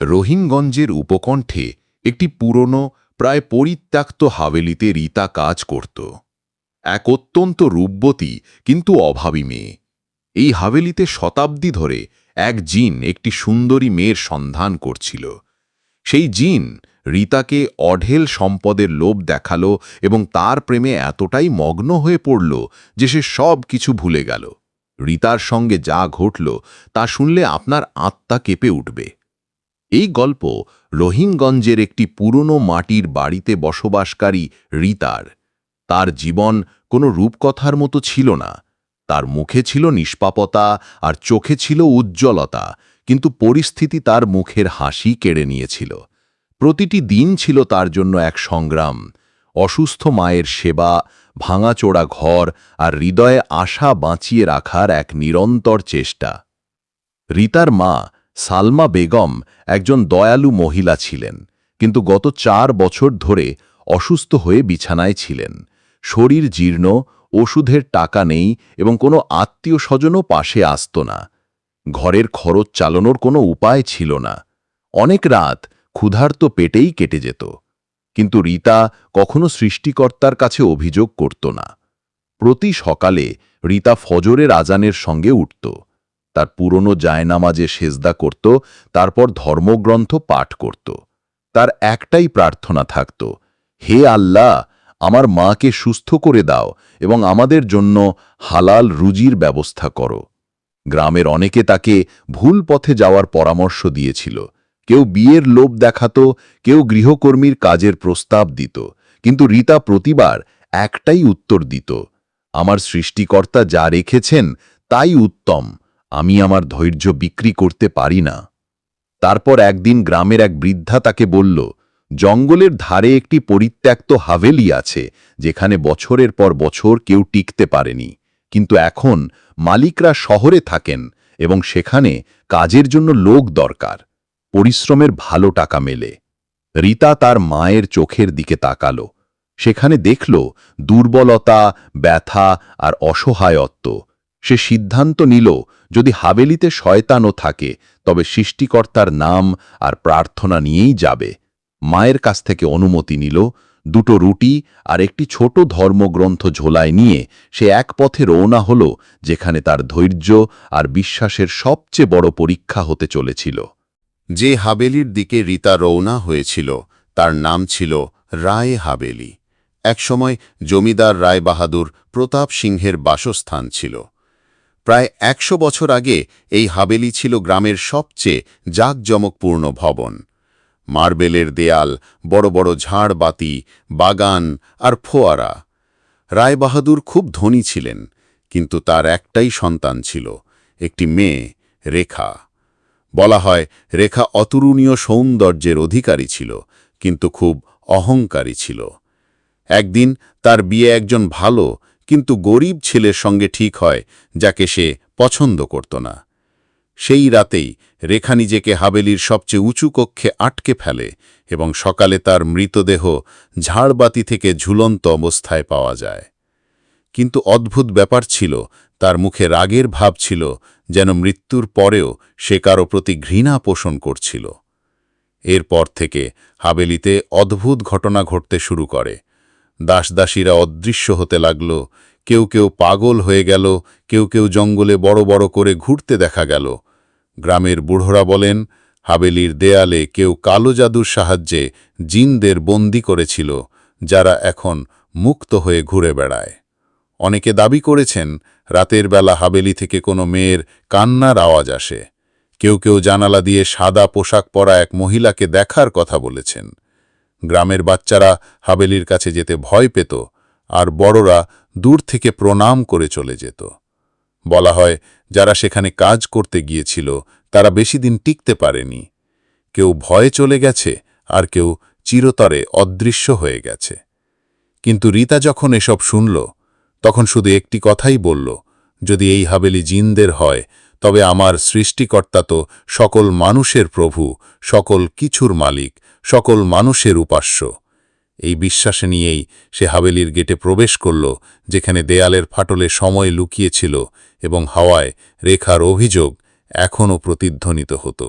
রহিমগঞ্জের উপকণ্ঠে একটি পুরনো, প্রায় পরিত্যক্ত হাভেলিতে রীতা কাজ করত। এক অত্যন্ত রূপবতী, কিন্তু অভাবী মেয়ে। এই হাভেলিতে শতাব্দী ধরে এক জিন একটি সুন্দরী মেয়ের সন্ধান করছিল। সেই জিন রীতাকে অঢেল সম্পদের লোভ দেখাল এবং তার প্রেমে এতটাই মগ্ন হয়ে পড়ল যে সে সব কিছু ভুলে গেল। রীতার সঙ্গে যা ঘটল তা শুনলে আপনার আত্মা কেঁপে উঠবে। এই গল্প রোহিঙ্গঞ্জের একটি পুরনো মাটির বাড়িতে বসবাসকারী রীতার। তার জীবন কোনো রূপকথার মতো ছিল না। তার মুখে ছিল নিষ্পাপতা আর চোখে ছিল উজ্জ্বলতা, কিন্তু পরিস্থিতি তার মুখের হাসি কেড়ে নিয়েছিল। প্রতিটি দিন ছিল তার জন্য এক সংগ্রাম। অসুস্থ মায়ের সেবা ভাঙাচোড়া ঘর আর হৃদয়ে আশা বাঁচিয়ে রাখার এক নিরন্তর চেষ্টা। রিতার মা সালমা বেগম একজন দয়ালু মহিলা ছিলেন, কিন্তু গত চার বছর ধরে অসুস্থ হয়ে বিছানায় ছিলেন। শরীর জীর্ণ, ওষুধের টাকা নেই এবং কোনো আত্মীয় স্বজনও পাশে আসত না। ঘরের খরচ চালানোর কোনো উপায় ছিল না। অনেক রাত ক্ষুধার্ত পেটেই কেটে যেত। কিন্তু রীতা কখনো সৃষ্টিকর্তার কাছে অভিযোগ করত না। প্রতি সকালে রীতা ফজরের আজানের সঙ্গে উঠত। তার পুরনো জায়নামাজে সেজদা করত, তারপর ধর্মগ্রন্থ পাঠ করত। তার একটাই প্রার্থনা থাকত, হে আল্লাহ, আমার মাকে সুস্থ করে দাও এবং আমাদের জন্য হালাল রুজির ব্যবস্থা করো। গ্রামের অনেকে তাকে ভুল পথে যাওয়ার পরামর্শ দিয়েছিল। কেউ বিয়ের লোভ দেখাত, কেউ গৃহকর্মীর কাজের প্রস্তাব দিত, কিন্তু রীতা প্রতিবার একটাই উত্তর দিত, আমার সৃষ্টিকর্তা যা রেখেছেন তাই উত্তম। আমি আমার ধৈর্য বিক্রি করতে পারি না। তারপর একদিন গ্রামের এক বৃদ্ধা তাকে বলল, জঙ্গলের ধারে একটি পরিত্যক্ত হাভেলি আছে, যেখানে বছরের পর বছর কেউ টিকতে পারেনি। কিন্তু এখন মালিকরা শহরে থাকেন এবং সেখানে কাজের জন্য লোক দরকার। পরিশ্রমের ভালো টাকা মেলে। রীতা তার মায়ের চোখের দিকে তাকালো। সেখানে দেখল দুর্বলতা, ব্যথা আর অসহায়ত্ব। সে সিদ্ধান্ত নিল, যদি হাবেলিতে শয়তানও থাকে, তবে সৃষ্টিকর্তার নাম আর প্রার্থনা নিয়েই যাবে। মায়ের কাছ থেকে অনুমতি নিল, দুটো রুটি আর একটি ছোট ধর্মগ্রন্থ ঝোলায় নিয়ে সে এক পথে রওনা হল, যেখানে তার ধৈর্য আর বিশ্বাসের সবচেয়ে বড় পরীক্ষা হতে চলেছিল। যে হাবেলির দিকে রীতা রওনা হয়েছিল, তার নাম ছিল রায় হাবেলি। একসময় জমিদার রায় বাহাদুর প্রতাপ সিংহের বাসস্থান ছিল। প্রায় একশো বছর আগে এই হাবেলি ছিল গ্রামের সবচেয়ে জাঁকজমকপূর্ণ ভবন। মার্বেলের দেয়াল, বড় বড় ঝাড়বাতি, বাগান আর ফোয়ারা। রায়বাহাদুর খুব ধনী ছিলেন, কিন্তু তার একটাই সন্তান ছিল, একটি মেয়ে, রেখা। বলা হয়, রেখা অতুলনীয় সৌন্দর্যের অধিকারী ছিল, কিন্তু খুব অহংকারী ছিল। একদিন তার বিয়ে একজন ভালো কিন্তু গরিব ছেলের সঙ্গে ঠিক হয়, যাকে সে পছন্দ করত না। সেই রাতেই রেখা নিজেকে হাবেলির সবচেয়ে উঁচু কক্ষে আটকে ফেলে এবং সকালে তার মৃতদেহ ঝাড়বাতি থেকে ঝুলন্ত অবস্থায় পাওয়া যায়। কিন্তু অদ্ভুত ব্যাপার ছিল, তার মুখে রাগের ভাব ছিল, যেন মৃত্যুর পরেও সে কারও প্রতি ঘৃণা পোষণ করছিল। এরপর থেকে হাবেলিতে অদ্ভুত ঘটনা ঘটতে শুরু করে। দাসদাসীরা অদৃশ্য হতে লাগল। কেউ কেউ পাগল হয়ে গেল, কেউ কেউ জঙ্গলে বড় বড় করে ঘুরতে দেখা গেল। গ্রামের বুড়োরা বলেন, হাবেলির দেয়ালে কেউ কালো জাদুর সাহায্যে জিনদের বন্দি করেছিল, যারা এখন মুক্ত হয়ে ঘুরে বেড়ায়। অনেকে দাবি করেছেন, রাতের বেলা হাবেলি থেকে কোনো মেয়ের কান্নার আওয়াজ আসে। কেউ কেউ জানালা দিয়ে সাদা পোশাক পরা এক মহিলাকে দেখার কথা বলেছেন। গ্রামের বাচ্চারা হাবেলির কাছে যেতে ভয় পেত আর বড়রা দূর থেকে প্রণাম করে চলে যেত। বলা হয়, যারা সেখানে কাজ করতে গিয়েছিল, তারা বেশি দিন টিকতে পারেনি। কেউ ভয়ে চলে গেছে আর কেউ চিরতরে অদৃশ্য হয়ে গেছে। কিন্তু রীতা যখন এসব শুনল, তখন শুধু একটি কথাই বলল, যদি এই হাবেলি জিনদের হয় তবে আমার সৃষ্টিকর্তা তো সকল মানুষের প্রভু, সকল কিছুর মালিক, সকল মানুষের উপাস্য। এই বিশ্বাসে নিয়েই সে হাবেলির গেটে প্রবেশ করল, যেখানে দেয়ালের ফাটলে সময় লুকিয়েছিল এবং হাওয়ায় রেখার অভিযোগ এখনও প্রতিধ্বনিত হতো।